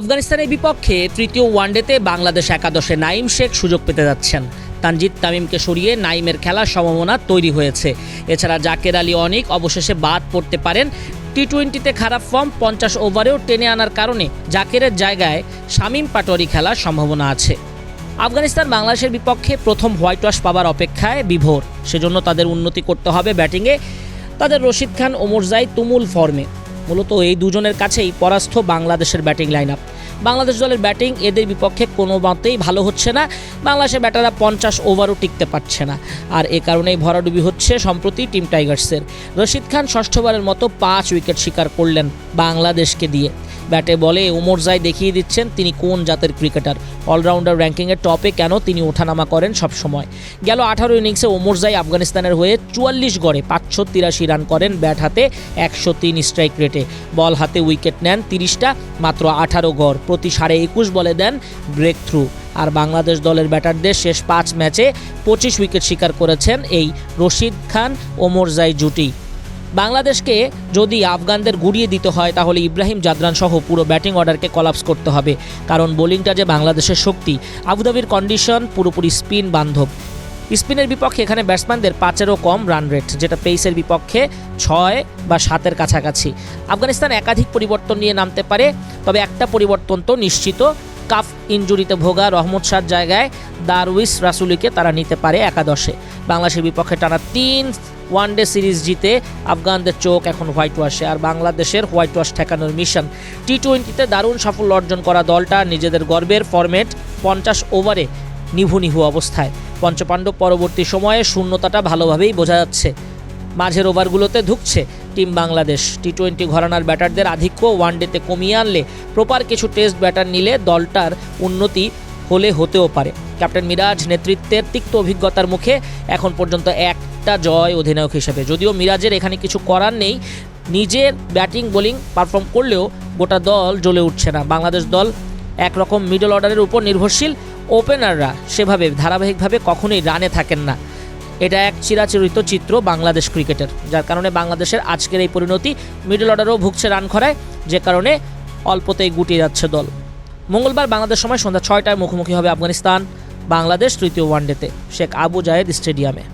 আফগানিস্তানের বিপক্ষে তৃতীয় ওয়ানডেতে বাংলাদেশ একাদশে নাইম শেখ সুযোগ পেতে যাচ্ছেন। তানজিদ তামিমকে সরিয়ে নাইমের খেলার সম্ভাবনা তৈরি হয়েছে। এছাড়া জাকের আলী অনেক অবশেষে বাদ পড়তে পারেন। টি টোয়েন্টিতে খারাপ ফর্ম, পঞ্চাশ ওভারেও টেনে আনার কারণে জাকেরের জায়গায় শামীম পাটোয়ারি খেলার সম্ভাবনা আছে। আফগানিস্তান বাংলাদেশের বিপক্ষে প্রথম হোয়াইট ওয়াশ পাবার অপেক্ষায় বিভোর। সেজন্য তাদের উন্নতি করতে হবে ব্যাটিংয়ে। তাদের রশিদ খান, ওমর ওমরজাই তুমুল ফর্মে। মূলত এই দুজনের কাছেই পরাস্ত বাংলাদেশের ব্যাটিং লাইন আপ বাংলাদেশ দলের ব্যাটিং এদের বিপক্ষে কোনো মতেই ভালো হচ্ছে না। বাংলাদেশের ব্যাটাররা পঞ্চাশ ওভারও টিকতে পারছে না। আর এ কারণেই ভরাডুবি হচ্ছে সম্প্রতি টিম টাইগার্সের। রশিদ খান ষষ্ঠবারের মতো পাঁচ উইকেট শিকার করলেন বাংলাদেশকে দিয়ে। ব্যাটে বলে ওমরজাই দেখিয়ে দিচ্ছেন তিনি কোন জাতের ক্রিকেটার। অলরাউন্ডার র্যাঙ্কিংয়ের টপে কেন তিনি ওঠানামা করেন সবসময় গেল আঠারো ইনিংসে ওমরজাই আফগানিস্তানের হয়ে চুয়াল্লিশ গড়ে পাঁচশো তিরাশি রান করেন ব্যাট হাতে একশো তিন স্ট্রাইক রেটে। বল হাতে উইকেট নেন তিরিশটা, মাত্র আঠারো গড়। প্রতি সাড়ে একুশ বলে দেন ব্রেক থ্রু আর বাংলাদেশ দলের ব্যাটারদের শেষ পাঁচ ম্যাচে পঁচিশ উইকেট শিকার করেছেন এই রশিদ খান ওমরজাই জুটি। বাংলাদেশকে যদি আফগানদের গুড়িয়ে দিতে হয়, তাহলে ইব্রাহিম জাদরান সহ পুরো ব্যাটিং অর্ডারকে কলাপস করতে হবে। কারণ বোলিংটা যে বাংলাদেশের শক্তি, আবুধাবির কন্ডিশন পুরোপুরি স্পিন বান্ধব। স্পিনের বিপক্ষে এখানে ব্যাটসম্যানদের পাঁচেরও কম রান রেট যেটা পেইসের বিপক্ষে ছয় বা সাতের কাছাকাছি। আফগানিস্তান একাধিক পরিবর্তন নিয়ে নামতে পারে, তবে একটা পরিবর্তন তো নিশ্চিত। কাফ ইনজুরিতে ভোগা রহমত শাহর জায়গায় দারউইস রাসুলিকে তারা নিতে পারে একাদশে। বাংলাদেশের বিপক্ষে টানা তিন ওয়ানডে সিরিজ জিতে আফগানদের চোখ এখন হোয়াইট ওয়াশে আর বাংলাদেশের হোয়াইট ওয়াশ ঠেকানোর মিশন। টি টোয়েন্টিতে দারুণ সাফল্য অর্জন করা দলটা নিজেদের গর্বের ফরম্যাট পঞ্চাশ ওভারে নিভু নিভু অবস্থায়। পঞ্চপাণ্ডব পরবর্তী সময়ে শূন্যতাটা ভালোভাবেই বোঝা যাচ্ছে। মাঝের ওভারগুলোতে ধুকছে টিম বাংলাদেশ। টি টোয়েন্টি ঘরানার ব্যাটারদের আধিক্য ওয়ানডেতে কমিয়ে আনলে প্রপার কিছু টেস্ট ব্যাটার নিলে দলটার উন্নতি হলে হতেও পারে। ক্যাপ্টেন মিরাজ নেতৃত্বের তিক্ত অভিজ্ঞতার মুখে এখন পর্যন্ত একটা জয় অধিনায়ক হিসেবে। যদিও মিরাজের এখানে কিছু করার নেই, নিজের ব্যাটিং, বোলিং পারফর্ম করলেও গোটা দল জ্বলে উঠছে না। বাংলাদেশ দল একরকম মিডল অর্ডারের উপর নির্ভরশীল ওপেনাররা সেভাবে ধারাবাহিকভাবে কখনোই রানে থাকেন না। এটা এক চিরাচরিত চিত্র বাংলাদেশ ক্রিকেটের, যার কারণে বাংলাদেশের আজকের এই পরিণতি মিডল অর্ডারও ভুগছে রান খরায়, যে কারণে অল্পতেই গুটিয়ে যাচ্ছে দল। মঙ্গলবার বাংলাদেশ সময় সন্ধ্যা ছয়টায় মুখোমুখি হবে আফগানিস্তান, বাংলাদেশ তৃতীয় ওয়ানডেতে, শেখ আবু জায়েদ স্টেডিয়ামে।